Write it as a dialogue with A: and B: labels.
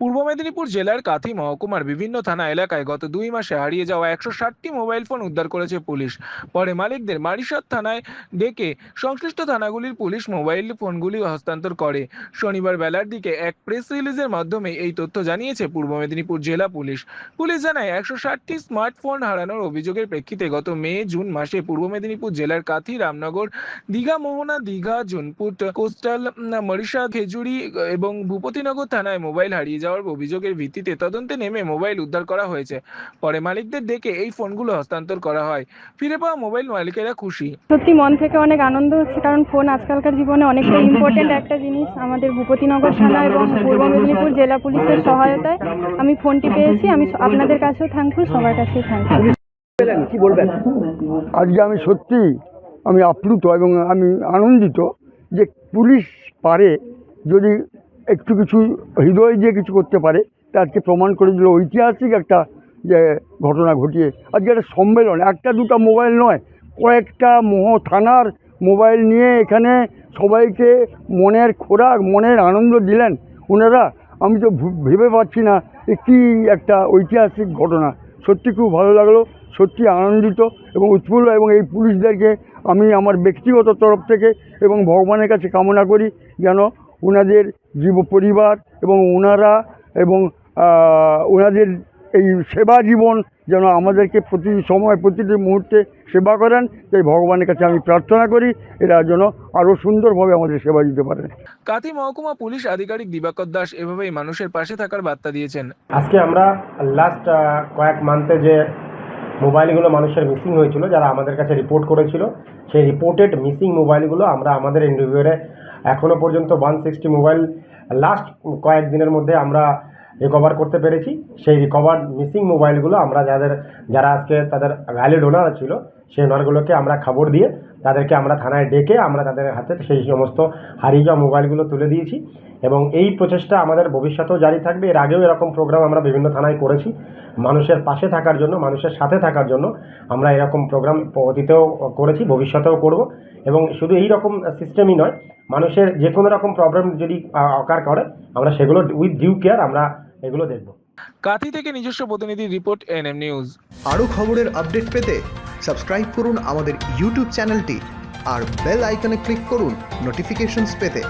A: পূর্ব মেদিনীপুর জেলার কাথি মহকুমার বিভিন্ন থানা এলাকায় গত দুই মাসে হারিয়ে যাওয়া একশো ষাটটি মোবাইল ফোন উদ্ধার করেছে পুলিশ। পরে মালিকদের মারিসাত থানায় ডেকে সংশ্লিষ্ট থানাগুলির পুলিশ মোবাইল ফোনগুলি হস্তান্তর করে। শনিবার বেলার দিকে এক প্রেস রিলিজের মাধ্যমে এই তথ্য জানিয়েছে পূর্ব মেদিনীপুর জেলা পুলিশ। পুলিশ জানায়, একশো ষাটটি স্মার্টফোন হারানোর অভিযোগের প্রেক্ষিতে গত মে, জুন মাসে পূর্ব মেদিনীপুর জেলার কাথি, রামনগর, দীঘা, মোহনা, দীঘা জুনপুট কোস্টাল মরিশা খেজুরি এবং ভূপতিনগর থানায় মোবাইল হারিয়ে যাওয়ার অভিযোগের ভিত্তিতে তদন্তে নেমে মোবাইল উদ্ধার করা হয়েছে। পরে মালিকদের ডেকে এই ফোনগুলো হস্তান্তর করা হয়। ফিরে পাওয়া মোবাইল মালিকেরা খুশি।
B: সত্যি মন থেকে অনেক আনন্দ হচ্ছে কারণ ফোন আজকালকার জীবনে অনেকটা ইম্পর্টেন্ট একটা জিনিস। আমাদের ভূপতিনগর থানা এবং পূর্ব মেদিনীপুর জেলা পুলিশের সহায়তায় আমি ফোনটি পেয়েছি। আমি আপনাদের কাছেও থ্যাঙ্কফুল সবার কাছেই থ্যাঙ্কফুল
C: কি বলবেন?
D: আজকে আমি সত্যি আমি আপ্লুত এবং আমি আনন্দিত যে পুলিশ পারে যদি একটু কিছু হৃদয় দিয়ে কিছু করতে পারে। তা আজকে প্রমাণ করে দিল ঐতিহাসিক একটা যে ঘটনা ঘটিয়ে। আজকে একটা সম্মেলন, একটা দুটো মোবাইল নয়, কয়েকটা মোহ থানার মোবাইল নিয়ে এখানে সবাইকে মনের খোরাক, মনের আনন্দ দিলেন। ওনারা, আমি তো ভেবে পাচ্ছি না কী একটা ঐতিহাসিক ঘটনা। সত্যি খুব ভালো লাগল, সত্যি আনন্দিত এবং উৎফুল্ল এবং এই পুলিশদেরকে আমি আমার ব্যক্তিগত তরফ থেকে এবং ভগবানের কাছে কামনা করি যেন ওনাদের জীব পরিবার এবং ওনারা এবং ওনাদের এই সেবা জীবন যেন আমাদেরকে প্রতি সময় প্রতিটি মুহূর্তে সেবা করেন তাই ভগবানের কাছে আমি প্রার্থনা করি এরা যেন আরও সুন্দরভাবে আমাদের সেবা দিতে পারেন
A: কাতি মহকুমা পুলিশ আধিকারিক দিবাকর দাস এভাবেই মানুষের পাশে থাকার বার্তা দিয়েছেন।
C: আজকে আমরা লাস্ট কয়েক মান্থে যে মোবাইলগুলো মানুষের মিসিং হয়েছিল যারা আমাদের কাছে রিপোর্ট করেছিল সেই রিপোর্টেড মিসিং মোবাইলগুলো আমরা আমাদের ইন্ডিভিউরে এখনও পর্যন্ত ওয়ান সিক্সটি মোবাইল লাস্ট কয়েক দিনের মধ্যে আমরা রিকভার করতে পেরেছি। সেই রিকভার মিসিং মোবাইলগুলো আমরা যাদের, যারা আজকে তাদের ভ্যালিড ওনার ছিল, সেই ওনারগুলোকে আমরা খবর দিয়ে তাদেরকে আমরা থানায় ডেকে আমরা তাদের হাতে সেই সমস্ত হারিয়ে যাওয়া মোবাইলগুলো তুলে দিয়েছি। এবং এই প্রচেষ্টা আমাদের ভবিষ্যতেও জারি থাকবে। এর আগেও এরকম প্রোগ্রাম আমরা বিভিন্ন থানায় করেছি। মানুষের পাশে থাকার জন্য মানুষের সাথে থাকার জন্য আমরা এরকম প্রোগ্রাম অতীতেও করেছি ভবিষ্যতেও করব। এবং শুধু এই রকম সিস্টেমই নয় মানুষের যে কোনো রকম প্রবলেম যদি অকার করে আমরা সেগুলো উইথ ডিউ কেয়ার আমরা এগুলো দেখব।
A: কাথি থেকে নিজস্ব প্রতিনিধি রিপোর্ট এনএম নিউজ
E: আরও খবরের আপডেট পেতে সাবস্ক্রাইব করুন আমাদের ইউটিউব চ্যানেলটি আর বেল আইকনে ক্লিক করুন নোটিফিকেশনস পেতে।